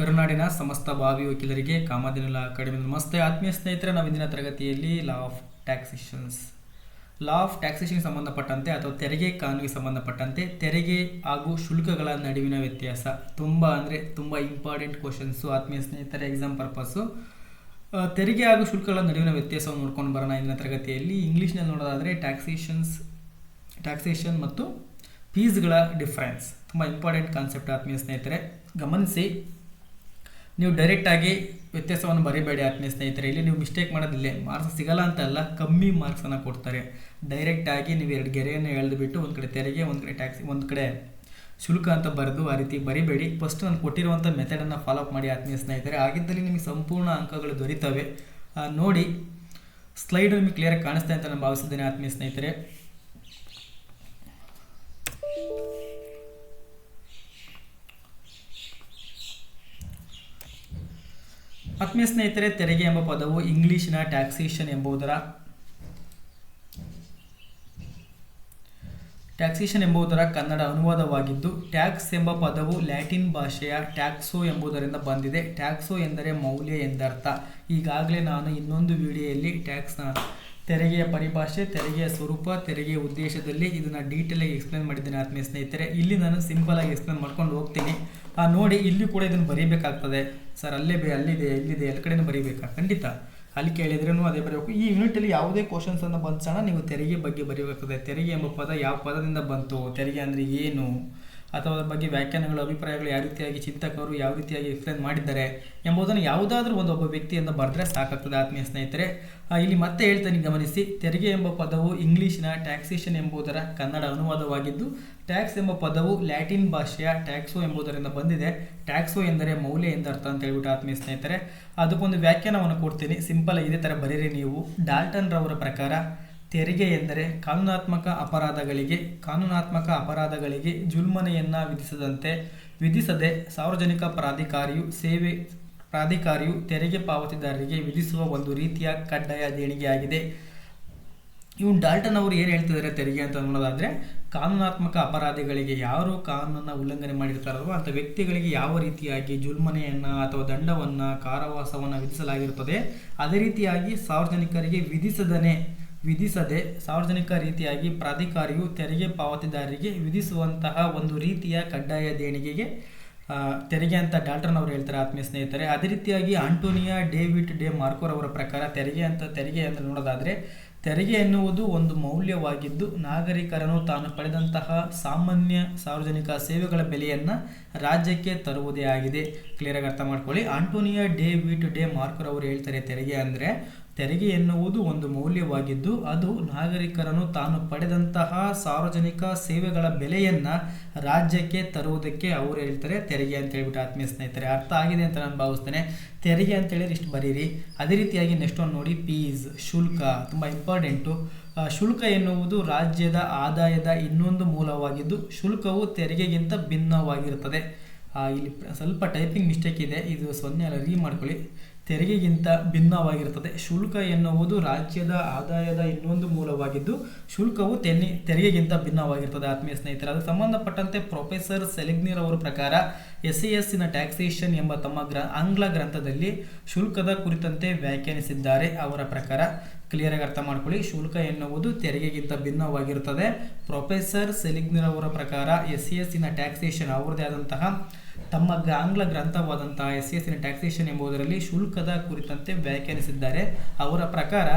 ಕರುನಾಡಿನ ಸಮಸ್ತ ಭಾವಿ ವಕೀಲರಿಗೆ ಕಾಮದಿನಲ ಅಕಾಡೆಮಿ ನಮಸ್ತೆ. ಆತ್ಮೀಯ ಸ್ನೇಹಿತರೆ, ನಾವು ಇಂದಿನ ತರಗತಿಯಲ್ಲಿ law of taxations law of ಟ್ಯಾಕ್ಸೇಷನ್ಗೆ ಸಂಬಂಧಪಟ್ಟಂತೆ ಅಥವಾ ತೆರಿಗೆ ಕಾನೂನಿಗೆ ಸಂಬಂಧಪಟ್ಟಂತೆ ತೆರಿಗೆ ಹಾಗೂ ಶುಲ್ಕಗಳ ನಡುವಿನ ವ್ಯತ್ಯಾಸ ತುಂಬ ಅಂದರೆ ತುಂಬ ಇಂಪಾರ್ಟೆಂಟ್ ಕ್ವಶನ್ಸು ಆತ್ಮೀಯ ಸ್ನೇಹಿತರೆ ಎಕ್ಸಾಮ್ ಪರ್ಪಸ್ಸು ತೆರಿಗೆ ಹಾಗೂ ಶುಲ್ಕಗಳ ನಡುವಿನ ವ್ಯತ್ಯಾಸವನ್ನು ನೋಡ್ಕೊಂಡು ಬರೋಣ ಇಂದಿನ ತರಗತಿಯಲ್ಲಿ. ಇಂಗ್ಲೀಷ್ನಲ್ಲಿ ನೋಡೋದಾದರೆ ಟ್ಯಾಕ್ಸೇಷನ್ಸ್ ಟ್ಯಾಕ್ಸೇಷನ್ ಮತ್ತು ಫೀಸ್ಗಳ ಡಿಫ್ರೆನ್ಸ್ ತುಂಬ ಇಂಪಾರ್ಟೆಂಟ್ ಕಾನ್ಸೆಪ್ಟ್ ಆತ್ಮೀಯ ಸ್ನೇಹಿತರೆ. ಗಮನಿಸಿ. ನೀವು ಡೈರೆಕ್ಟಾಗಿ ವ್ಯತ್ಯಾಸವನ್ನು ಬರೀಬೇಡಿ ಆತ್ಮೀಯ ಸ್ನೇಹಿತರೆ. ಇಲ್ಲಿ ನೀವು ಮಿಸ್ಟೇಕ್ ಮಾಡೋದಿಲ್ಲ ಮಾರ್ಕ್ಸ್ ಸಿಗಲ್ಲ ಅಂತ ಅಲ್ಲ, ಕಮ್ಮಿ ಮಾರ್ಕ್ಸನ್ನು ಕೊಡ್ತಾರೆ. ಡೈರೆಕ್ಟಾಗಿ ನೀವು ಎರಡು ಗೆರೆಯನ್ನು ಎಳೆದುಬಿಟ್ಟು ಒಂದು ಕಡೆ ತೆರಿಗೆ, ಒಂದು ಕಡೆ ಟ್ಯಾಕ್ಸಿ ಒಂದು ಕಡೆ ಶುಲ್ಕ ಅಂತ ಬರೆದು ಆ ರೀತಿ ಬರಿಬೇಡಿ. ಫಸ್ಟ್ ನಾನು ಕೊಟ್ಟಿರುವಂಥ ಮೆಥಡನ್ನು ಫಾಲೋ ಅಪ್ ಮಾಡಿ ಆತ್ಮೀಯ ಸ್ನೇಹಿತರೆ. ಆಗಿದ್ದಲ್ಲಿ ನಿಮಗೆ ಸಂಪೂರ್ಣ ಅಂಕಗಳು ದೊರೀತವೆ. ನೋಡಿ ಸ್ಲೈಡ್ ನಿಮಗೆ ಕ್ಲಿಯರಾಗಿ ಕಾಣಿಸ್ತಾ ಅಂತ ನಾನು ಭಾವಿಸಿದ್ದೇನೆ ಆತ್ಮೀಯ ಸ್ನೇಹಿತರೆ. ಆತ್ಮೀಯ ಸ್ನೇಹಿತರೆ, ತೆರಿಗೆ ಎಂಬ ಪದವು ಇಂಗ್ಲಿಶಿನ ಟ್ಯಾಕ್ಸೇಷನ್ ಎಂಬುದರ ಟ್ಯಾಕ್ಸೇಷನ್ ಎಂಬುದರ ಕನ್ನಡ ಅನುವಾದವಾಗಿದ್ದು ಟ್ಯಾಕ್ಸ್ ಎಂಬ ಪದವು ಲ್ಯಾಟಿನ್ ಭಾಷೆಯ ಟ್ಯಾಕ್ಸೋ ಎಂಬುದರಿಂದ ಬಂದಿದೆ. ಟ್ಯಾಕ್ಸೋ ಎಂದರೆ ಮೌಲ್ಯ ಎಂದರ್ಥ. ಈಗಾಗಲೇ ನಾನು ಇನ್ನೊಂದು ವಿಡಿಯೋಯಲ್ಲಿ ಟ್ಯಾಕ್ಸ್ನ ತೆರಿಗೆಯ ಪರಿಭಾಷೆ, ತೆರಿಗೆಯ ಸ್ವರೂಪ, ತೆರಿಗೆಯ ಉದ್ದೇಶದಲ್ಲಿ ಇದನ್ನು ಡೀಟೇಲಾಗಿ ಎಕ್ಸ್ಪ್ಲೇನ್ ಮಾಡಿದ್ದೇನೆ ಆತ್ಮೀಯ ಸ್ನೇಹಿತರೆ. ಇಲ್ಲಿ ನಾನು ಸಿಂಪಲಾಗಿ ಎಕ್ಸ್ಪ್ಲೇನ್ ಮಾಡ್ಕೊಂಡು ಹೋಗ್ತೀನಿ. ಆ, ನೋಡಿ, ಇಲ್ಲಿ ಕೂಡ ಇದನ್ನು ಬರೀಬೇಕಾಗ್ತದೆ. ಸರ್ ಅಲ್ಲೇ ಬೇ, ಅಲ್ಲಿದೆ, ಇಲ್ಲಿದೆ ಎಲ್ಲ ಕಡೆನೂ ಬರೀಬೇಕಾ? ಖಂಡಿತ. ಅಲ್ಲಿ ಕೇಳಿದ್ರೂ ಅದೇ ಬರೀಬೇಕು. ಈ ಯೂನಿಟಲ್ಲಿ ಯಾವುದೇ ಕ್ವಶನ್ಸ್ ಅನ್ನು ಬಂದ್ಸಣ ನೀವು ತೆರಿಗೆ ಬಗ್ಗೆ ಬರೀಬೇಕಾಗ್ತದೆ. ತೆರಿಗೆ ಎಂಬ ಪದ ಯಾವ ಪದದಿಂದ ಬಂತು? ತೆರಿಗೆ ಅಂದರೆ ಏನು? ಅಥವಾ ಅದರ ಬಗ್ಗೆ ವ್ಯಾಖ್ಯಾನಗಳು, ಅಭಿಪ್ರಾಯಗಳು ಯಾವ ರೀತಿಯಾಗಿ ಚಿಂತಕರು ಯಾವ ರೀತಿಯಾಗಿ ಎಕ್ಸ್ಪ್ಲೇನ್ ಮಾಡಿದ್ದಾರೆ ಎಂಬುದನ್ನು ಯಾವುದಾದ್ರೂ ಒಂದು ಒಬ್ಬ ವ್ಯಕ್ತಿಯಿಂದ ಬರೆದ್ರೆ ಸಾಕಾಗ್ತದೆ, ಆತ್ಮೀಯ ಸ್ನೇಹಿತರೆ. ಇಲ್ಲಿ ಮತ್ತೆ ಹೇಳ್ತೇನೆ, ಗಮನಿಸಿ. ತೆರಿಗೆ ಎಂಬ ಪದವು ಇಂಗ್ಲಿಷ್ನ ಟ್ಯಾಕ್ಸೇಷನ್ ಎಂಬುದರ ಕನ್ನಡ ಅನುವಾದವಾಗಿದ್ದು ಟ್ಯಾಕ್ಸ್ ಎಂಬ ಪದವು ಲ್ಯಾಟಿನ್ ಭಾಷೆಯ ಟ್ಯಾಕ್ಸೋ ಎಂಬುದರಿಂದ ಬಂದಿದೆ. ಟ್ಯಾಕ್ಸೋ ಎಂದರೆ ಮೌಲ್ಯ ಎಂದರ್ಥ ಅಂತ ಹೇಳ್ಬಿಟ್ಟು ಆತ್ಮೀಯ ಸ್ನೇಹಿತರೆ. ಅದಕ್ಕೊಂದು ವ್ಯಾಖ್ಯಾನವನ್ನು ಕೊಡ್ತೀನಿ. ಸಿಂಪಲ್ ಇದೇ ಥರ ಬರೀರಿ ನೀವು. ಡಾಲ್ಟನ್ ರವರ ಪ್ರಕಾರ ತೆರಿಗೆ ಎಂದರೆ ಕಾನೂನಾತ್ಮಕ ಅಪರಾಧಗಳಿಗೆ ಕಾನೂನಾತ್ಮಕ ಅಪರಾಧಗಳಿಗೆ ಜುಲ್ಮನೆಯನ್ನು ವಿಧಿಸದಂತೆ ವಿಧಿಸದೆ ಸಾರ್ವಜನಿಕ ಪ್ರಾಧಿಕಾರಿಯು ಸೇವೆ, ಪ್ರಾಧಿಕಾರಿಯು ತೆರಿಗೆ ಪಾವತಿದಾರರಿಗೆ ವಿಧಿಸುವ ಒಂದು ರೀತಿಯ ಕಡ್ಡಾಯ ದೇಣಿಗೆಯಾಗಿದೆ ಇವು ಡಾಲ್ಟನ್ ಅವರು ಏನು ಹೇಳ್ತಿದ್ದಾರೆ ತೆರಿಗೆ ಅಂತ ನೋಡೋದಾದರೆ ಕಾನೂನಾತ್ಮಕ ಅಪರಾಧಿಗಳಿಗೆ ಯಾರು ಕಾನೂನನ್ನು ಉಲ್ಲಂಘನೆ ಮಾಡಿರ್ತಾರೋ ಅಂಥ ವ್ಯಕ್ತಿಗಳಿಗೆ ಯಾವ ರೀತಿಯಾಗಿ ಜುಲ್ಮನೆಯನ್ನು ಅಥವಾ ದಂಡವನ್ನು, ಕಾರಾವಾಸವನ್ನು ವಿಧಿಸಲಾಗಿರುತ್ತದೆ ಅದೇ ರೀತಿಯಾಗಿ ಸಾರ್ವಜನಿಕರಿಗೆ ವಿಧಿಸದನೆ ವಿಧಿಸದೆ ಸಾರ್ವಜನಿಕ ರೀತಿಯಾಗಿ ಪ್ರಾಧಿಕಾರಿಯು ತೆರಿಗೆ ಪಾವತಿದಾರರಿಗೆ ವಿಧಿಸುವಂತಹ ಒಂದು ರೀತಿಯ ಕಡ್ಡಾಯ ದೇಣಿಗೆಗೆ ತೆರಿಗೆ ಅಂತ ಡಾಲ್ಟನ್ ಅವರು ಹೇಳ್ತಾರೆ ಆತ್ಮೀಯ ಸ್ನೇಹಿತರೆ. ಅದೇ ರೀತಿಯಾಗಿ ಆಂಟೋನಿಯಾ ಡೇವಿಡ್ ಡೇ ಮಾರ್ಕೋರ್ ಅವರ ಪ್ರಕಾರ ತೆರಿಗೆ ಅಂತ ತೆರಿಗೆ ಅಂತ ನೋಡೋದಾದರೆ, ತೆರಿಗೆ ಎನ್ನುವುದು ಒಂದು ಮೌಲ್ಯವಾಗಿದ್ದು ನಾಗರಿಕರನ್ನು ತಾನು ಪಡೆದಂತಹ ಸಾಮಾನ್ಯ ಸಾರ್ವಜನಿಕ ಸೇವೆಗಳ ಬೆಲೆಯನ್ನು ರಾಜ್ಯಕ್ಕೆ ತರುವುದೇ ಆಗಿದೆ. ಕ್ಲಿಯರಾಗಿ ಅರ್ಥ ಮಾಡ್ಕೊಳ್ಳಿ. ಆಂಟೋನಿಯಾ ಡೇವಿಡ್ ಡೇ ಮಾರ್ಕೋರ್ ಅವರು ಹೇಳ್ತಾರೆ ತೆರಿಗೆ ಅಂದರೆ ತೆರಿಗೆ ಎನ್ನುವುದು ಒಂದು ಮೌಲ್ಯವಾಗಿದ್ದು, ಅದು ನಾಗರಿಕರನ್ನು ತಾನು ಪಡೆದಂತಹ ಸಾರ್ವಜನಿಕ ಸೇವೆಗಳ ಬೆಲೆಯನ್ನು ರಾಜ್ಯಕ್ಕೆ ತರುವುದಕ್ಕೆ ಅವರು ಹೇಳ್ತಾರೆ, ತೆರಿಗೆ ಅಂತ ಹೇಳ್ಬಿಟ್ಟು ಆತ್ಮೀಯ ಸ್ನೇಹಿತರೆ. ಅರ್ಥ ಆಗಿದೆ ಅಂತ ನಾನು ಭಾವಿಸ್ತೇನೆ. ತೆರಿಗೆ ಅಂತ ಹೇಳಿದ್ರೆ ಇಷ್ಟು ಬರೀರಿ. ಅದೇ ರೀತಿಯಾಗಿ ನೆಕ್ಸ್ಟ್ ಒಂದು ನೋಡಿ ಫೀಸ್ ಶುಲ್ಕ ತುಂಬ ಇಂಪಾರ್ಟೆಂಟು ಶುಲ್ಕ ಎನ್ನುವುದು ರಾಜ್ಯದ ಆದಾಯದ ಇನ್ನೊಂದು ಮೂಲವಾಗಿದ್ದು, ಶುಲ್ಕವು ತೆರಿಗೆಗಿಂತ ಭಿನ್ನವಾಗಿರುತ್ತದೆ. ಇಲ್ಲಿ ಸ್ವಲ್ಪ ಟೈಪಿಂಗ್ ಮಿಸ್ಟೇಕ್ ಇದೆ. ಇದು ಸೊನ್ನೆ ಅಲ್ಲ ರೀ ಮಾಡ್ಕೊಳ್ಳಿ. ತೆರಿಗೆಗಿಂತ ಭಿನ್ನವಾಗಿರುತ್ತದೆ. ಶುಲ್ಕ ಎನ್ನುವುದು ರಾಜ್ಯದ ಆದಾಯದ ಇನ್ನೊಂದು ಮೂಲವಾಗಿದ್ದು, ಶುಲ್ಕವು ತೆನ್ನಿ ತೆರಿಗೆಗಿಂತ ಭಿನ್ನವಾಗಿರ್ತದೆ ಆತ್ಮೀಯ ಸ್ನೇಹಿತರೆ ಅದಕ್ಕೆ ಸಂಬಂಧಪಟ್ಟಂತೆ ಪ್ರೊಫೆಸರ್ ಸೆಲಿಗ್ನಿರ್ ಅವರ ಪ್ರಕಾರ ಎಸ್ ಸಿ ಎಸ್ಸಿನ ಟ್ಯಾಕ್ಸೇಷನ್ ಎಂಬ ತಮ್ಮ ಗ್ರ, ಆಂಗ್ಲ ಗ್ರಂಥದಲ್ಲಿ ಶುಲ್ಕದ ಕುರಿತಂತೆ ವ್ಯಾಖ್ಯಾನಿಸಿದ್ದಾರೆ. ಅವರ ಪ್ರಕಾರ ಕ್ಲಿಯರಾಗಿ ಅರ್ಥ ಮಾಡ್ಕೊಳ್ಳಿ. ಶುಲ್ಕ ಎನ್ನುವುದು ತೆರಿಗೆಗಿಂತ ಭಿನ್ನವಾಗಿರುತ್ತದೆ. ಪ್ರೊಫೆಸರ್ ಸೆಲಿಗ್ನಿರ್ ಅವರ ಪ್ರಕಾರ ಎಸ್ ಸಿ ಎಸ್ಸಿನ ಟ್ಯಾಕ್ಸೇಷನ್ ಅವರದೇ ಆದಂತಹ ತಮ್ಮ ಆಂಗ್ಲ ಗ್ರಂಥವಾದಂತಹ ಎಸ್ ಎಸ್ಸಿನ ಟ್ಯಾಕ್ಸೇಷನ್ ಎಂಬುದರಲ್ಲಿ ಶುಲ್ಕದ ಕುರಿತಂತೆ ವ್ಯಾಖ್ಯಾನಿಸಿದ್ದಾರೆ. ಅವರ ಪ್ರಕಾರ,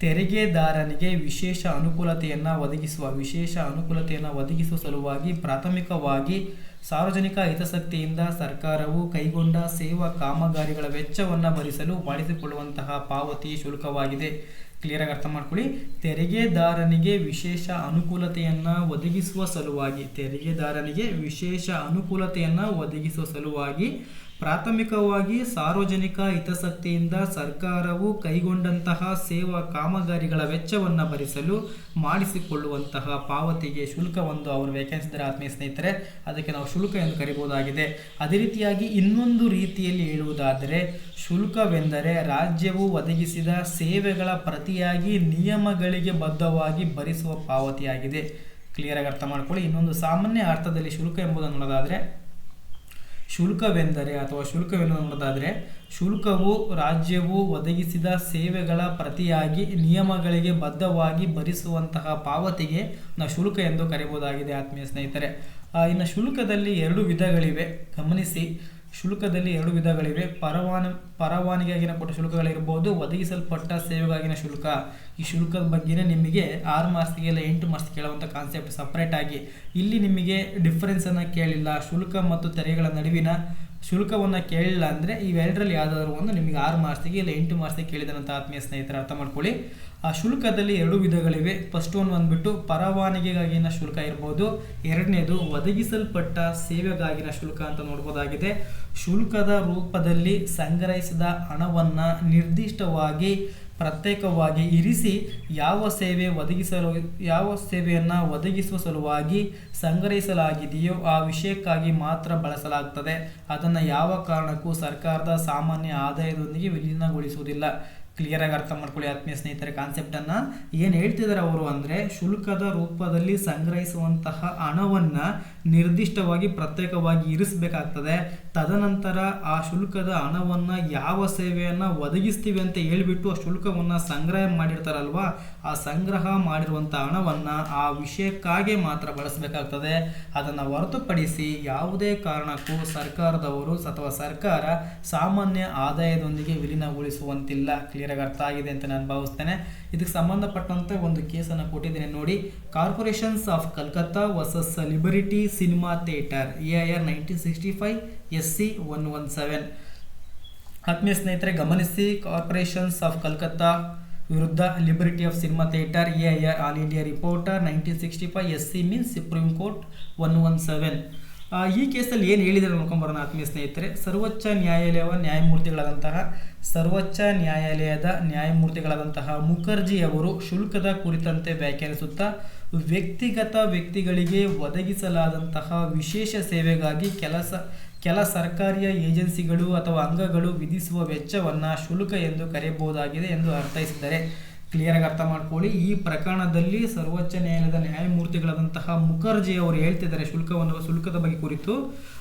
ತೆರಿಗೆದಾರನಿಗೆ ವಿಶೇಷ ಅನುಕೂಲತೆಯನ್ನು ಒದಗಿಸುವ, ವಿಶೇಷ ಅನುಕೂಲತೆಯನ್ನು ಒದಗಿಸುವ ಸಲುವಾಗಿ ಪ್ರಾಥಮಿಕವಾಗಿ ಸಾರ್ವಜನಿಕ ಹಿತಾಸಕ್ತಿಯಿಂದ ಸರ್ಕಾರವು ಕೈಗೊಂಡ ಸೇವಾ ಕಾಮಗಾರಿಗಳ ವೆಚ್ಚವನ್ನು ಭರಿಸಲು ಮಾಡಿಸಿಕೊಳ್ಳುವಂತಹ ಪಾವತಿ ಶುಲ್ಕವಾಗಿದೆ. ಕ್ಲಿಯರಾಗಿ ಅರ್ಥ ಮಾಡ್ಕೊಳ್ಳಿ. ತೆರಿಗೆದಾರನಿಗೆ ವಿಶೇಷ ಅನುಕೂಲತೆಯನ್ನು ಒದಗಿಸುವ ಸಲುವಾಗಿ ತೆರಿಗೆದಾರನಿಗೆ ವಿಶೇಷ ಅನುಕೂಲತೆಯನ್ನು ಒದಗಿಸುವ ಸಲುವಾಗಿ ಪ್ರಾಥಮಿಕವಾಗಿ ಸಾರ್ವಜನಿಕ ಹಿತಾಸಕ್ತಿಯಿಂದ ಸರ್ಕಾರವು ಕೈಗೊಂಡಂತಹ ಸೇವಾ ಕಾಮಗಾರಿಗಳ ವೆಚ್ಚವನ್ನು ಭರಿಸಲು ಮಾಡಿಸಿಕೊಳ್ಳುವಂತಹ ಪಾವತಿಗೆ ಶುಲ್ಕವೊಂದು ಅವರು ವ್ಯಾಖ್ಯಾನಿಸಿದರೆ ಆತ್ಮೀಯ ಸ್ನೇಹಿತರೆ. ಅದಕ್ಕೆ ನಾವು ಶುಲ್ಕ ಎಂದು ಕರೆಯಬಹುದಾಗಿದೆ ಅದೇ ರೀತಿಯಾಗಿ ಇನ್ನೊಂದು ರೀತಿಯಲ್ಲಿ ಹೇಳುವುದಾದರೆ, ಶುಲ್ಕವೆಂದರೆ ರಾಜ್ಯವು ಒದಗಿಸಿದ ಸೇವೆಗಳ ಪ್ರತಿಯಾಗಿ ನಿಯಮಗಳಿಗೆ ಬದ್ಧವಾಗಿ ಭರಿಸುವ ಪಾವತಿಯಾಗಿದೆ. ಕ್ಲಿಯರಾಗಿ ಅರ್ಥ ಮಾಡ್ಕೊಳ್ಳಿ. ಇನ್ನೊಂದು ಸಾಮಾನ್ಯ ಅರ್ಥದಲ್ಲಿ ಶುಲ್ಕ ಎಂಬುದನ್ನು ನೋಡೋದಾದರೆ ಶುಲ್ಕವೆಂದರೆ ಅಥವಾ ಶುಲ್ಕವೆಂದು ನೋಡೋದಾದರೆ, ಶುಲ್ಕವು ರಾಜ್ಯವು ಒದಗಿಸಿದ ಸೇವೆಗಳ ಪ್ರತಿಯಾಗಿ ನಿಯಮಗಳಿಗೆ ಬದ್ಧವಾಗಿ ಭರಿಸುವಂತಹ ಪಾವತಿಗೆ ನಾವು ಶುಲ್ಕ ಎಂದು ಕರೆಯಬಹುದಾಗಿದೆ ಆತ್ಮೀಯ ಸ್ನೇಹಿತರೆ. ಇನ್ನು ಶುಲ್ಕದಲ್ಲಿ ಎರಡು ವಿಧಗಳಿವೆ. ಗಮನಿಸಿ ಶುಲ್ಕದಲ್ಲಿ ಎರಡು ವಿಧಗಳಿವೆ. ಪರವಾನ, ಪರವಾನಗಿಯಾಗಿನ ಕೊಟ್ಟ ಶುಲ್ಕಗಳಿರ್ಬೋದು, ಒದಗಿಸಲ್ಪಟ್ಟ ಸೇವೆಗಾಗಿನ ಶುಲ್ಕ. ಈ ಶುಲ್ಕದ ಬಗ್ಗೆನೇ ನಿಮಗೆ ಆರು ಮಾರ್ಕ್ಸ್ಗೆ ಇಲ್ಲ ಎಂಟು ಮಾರ್ಕ್ಸ್ ಕೇಳುವಂಥ ಕಾನ್ಸೆಪ್ಟ್ ಸಪ್ರೇಟಾಗಿ ಇಲ್ಲಿ ನಿಮಗೆ ಡಿಫ್ರೆನ್ಸನ್ನು ಕೇಳಿಲ್ಲ. ಶುಲ್ಕ ಮತ್ತು ತೆರಿಗೆಗಳ ನಡುವಿನ ಶುಲ್ಕವನ್ನು ಕೇಳಿಲ್ಲ ಅಂದರೆ ಇವೆರಡರಲ್ಲಿ ಯಾವುದಾದ್ರು ಒಂದು ನಿಮಗೆ ಆರು ಮಾರ್ಕ್ಸಿಗೆ ಇಲ್ಲ ಎಂಟು ಮಾರ್ಕ್ಸಿಗೆ ಕೇಳಿದಂತ ಆತ್ಮೀಯ ಸ್ನೇಹಿತರ ಅರ್ಥ ಮಾಡ್ಕೊಳ್ಳಿ. ಆ ಶುಲ್ಕದಲ್ಲಿ ಎರಡು ವಿಧಗಳಿವೆ. ಫಸ್ಟ್ ಒನ್ ಬಂದ್ಬಿಟ್ಟು ಪರವಾನಗಿಗಾಗಿನ ಶುಲ್ಕ ಇರ್ಬೋದು. ಎರಡನೇದು ಒದಗಿಸಲ್ಪಟ್ಟ ಸೇವೆಗಾಗಿನ ಶುಲ್ಕ ಅಂತ ನೋಡ್ಬೋದಾಗಿದೆ. ಶುಲ್ಕದ ರೂಪದಲ್ಲಿ ಸಂಗ್ರಹಿಸಿದ ಹಣವನ್ನು ನಿರ್ದಿಷ್ಟವಾಗಿ ಪ್ರತ್ಯೇಕವಾಗಿ ಇರಿಸಿ ಯಾವ ಸೇವೆ ಒದಗಿಸಲು, ಯಾವ ಸೇವೆಯನ್ನು ಒದಗಿಸುವ ಸಲುವಾಗಿ ಸಂಗ್ರಹಿಸಲಾಗಿದೆಯೋ ಆ ವಿಷಯಕ್ಕಾಗಿ ಮಾತ್ರ ಬಳಸಲಾಗ್ತದೆ. ಅದನ್ನು ಯಾವ ಕಾರಣಕ್ಕೂ ಸರ್ಕಾರದ ಸಾಮಾನ್ಯ ಆದಾಯದೊಂದಿಗೆ ವಿಲೀನಗೊಳಿಸುವುದಿಲ್ಲ. ಕ್ಲಿಯರ್ ಆಗಿ ಅರ್ಥ ಮಾಡ್ಕೊಳ್ಳಿ ಆತ್ಮೀಯ ಸ್ನೇಹಿತರ ಕಾನ್ಸೆಪ್ಟನ್ನು ಏನು ಹೇಳ್ತಿದ್ದಾರೆ ಅವರು ಅಂದರೆ, ಶುಲ್ಕದ ರೂಪದಲ್ಲಿ ಸಂಗ್ರಹಿಸುವಂತಹ ಹಣವನ್ನು ನಿರ್ದಿಷ್ಟವಾಗಿ ಪ್ರತ್ಯೇಕವಾಗಿ ಇರಿಸಬೇಕಾಗ್ತದೆ. ತದನಂತರ ಆ ಶುಲ್ಕದ ಹಣವನ್ನು ಯಾವ ಸೇವೆಯನ್ನು ಒದಗಿಸ್ತೀವಿ ಅಂತ ಹೇಳಿಬಿಟ್ಟು ಆ ಶುಲ್ಕವನ್ನು ಸಂಗ್ರಹ ಮಾಡಿರ್ತಾರಲ್ವಾ? ಆ ಸಂಗ್ರಹ ಮಾಡಿರುವಂಥ ಹಣವನ್ನು ಆ ವಿಷಯಕ್ಕಾಗಿ ಮಾತ್ರ ಬಳಸಬೇಕಾಗ್ತದೆ. ಅದನ್ನು ಹೊರತುಪಡಿಸಿ ಯಾವುದೇ ಕಾರಣಕ್ಕೂ ಸರ್ಕಾರದವರು ಅಥವಾ ಸರ್ಕಾರ ಸಾಮಾನ್ಯ ಆದಾಯದೊಂದಿಗೆ ವಿಲೀನಗೊಳಿಸುವಂತಿಲ್ಲ. ಕ್ಲಿಯರಾಗಿ ಅರ್ಥ ಆಗಿದೆ ಅಂತ ನಾನು ಭಾವಿಸ್ತೇನೆ. ಇದಕ್ಕೆ ಸಂಬಂಧಪಟ್ಟಂತೆ ಒಂದು ಕೇಸನ್ನು ಕೊಟ್ಟಿದ್ದೇನೆ ನೋಡಿ. Corporations of Calcutta versus liberty cinema theatre, A I R nineteen sixty five S C one one seven. ಆತ್ಮೀಯ ಸ್ನೇಹಿತರೆ, ಗಮನಿಸಿ ಕಾರ್ಪೊರೇಷನ್ಸ್ ಆಫ್ ಕಲ್ಕತ್ತಾ ವಿರುದ್ಧ liberty of cinema theatre A I R all India reporter nineteen sixty five S C means supreme court one one seven ಈ ಕೇಸಲ್ಲಿ ಏನು ಹೇಳಿದರೆ ನೋಡ್ಕೊಂಬರೋಣ ಆತ್ಮೀಯ ಸ್ನೇಹಿತರೆ. ಸರ್ವೋಚ್ಚ ನ್ಯಾಯಾಲಯವ ನ್ಯಾಯಮೂರ್ತಿಗಳಾದಂತಹ, ಸರ್ವೋಚ್ಚ ನ್ಯಾಯಾಲಯದ ನ್ಯಾಯಮೂರ್ತಿಗಳಾದಂತಹ ಮುಖರ್ಜಿ ಅವರು ಶುಲ್ಕದ ಕುರಿತಂತೆ ವ್ಯಾಖ್ಯಾನಿಸುತ್ತಾ, ವ್ಯಕ್ತಿಗತ ವ್ಯಕ್ತಿಗಳಿಗೆ ಒದಗಿಸಲಾದಂತಹ ವಿಶೇಷ ಸೇವೆಗಾಗಿ ಕೆಲಸ ಕೆಲ ಸರ್ಕಾರಿಯ ಏಜೆನ್ಸಿಗಳು ಅಥವಾ ಅಂಗಗಳು ವಿಧಿಸುವ ವೆಚ್ಚವನ್ನು ಶುಲ್ಕ ಎಂದು ಕರೆಯಬಹುದಾಗಿದೆ ಎಂದು ಅರ್ಥೈಸಿದ್ದಾರೆ. ಕ್ಲಿಯರಾಗಿ ಅರ್ಥ ಮಾಡ್ಕೊಳ್ಳಿ. ಈ ಪ್ರಕರಣದಲ್ಲಿ ಸರ್ವೋಚ್ಚ ನ್ಯಾಯಾಲಯದ ನ್ಯಾಯಮೂರ್ತಿಗಳಾದಂತಹ ಮುಖರ್ಜಿ ಅವರು ಹೇಳ್ತಿದ್ದಾರೆ ಶುಲ್ಕವನ್ನು, ಶುಲ್ಕದ ಬಗ್ಗೆ ಕುರಿತು.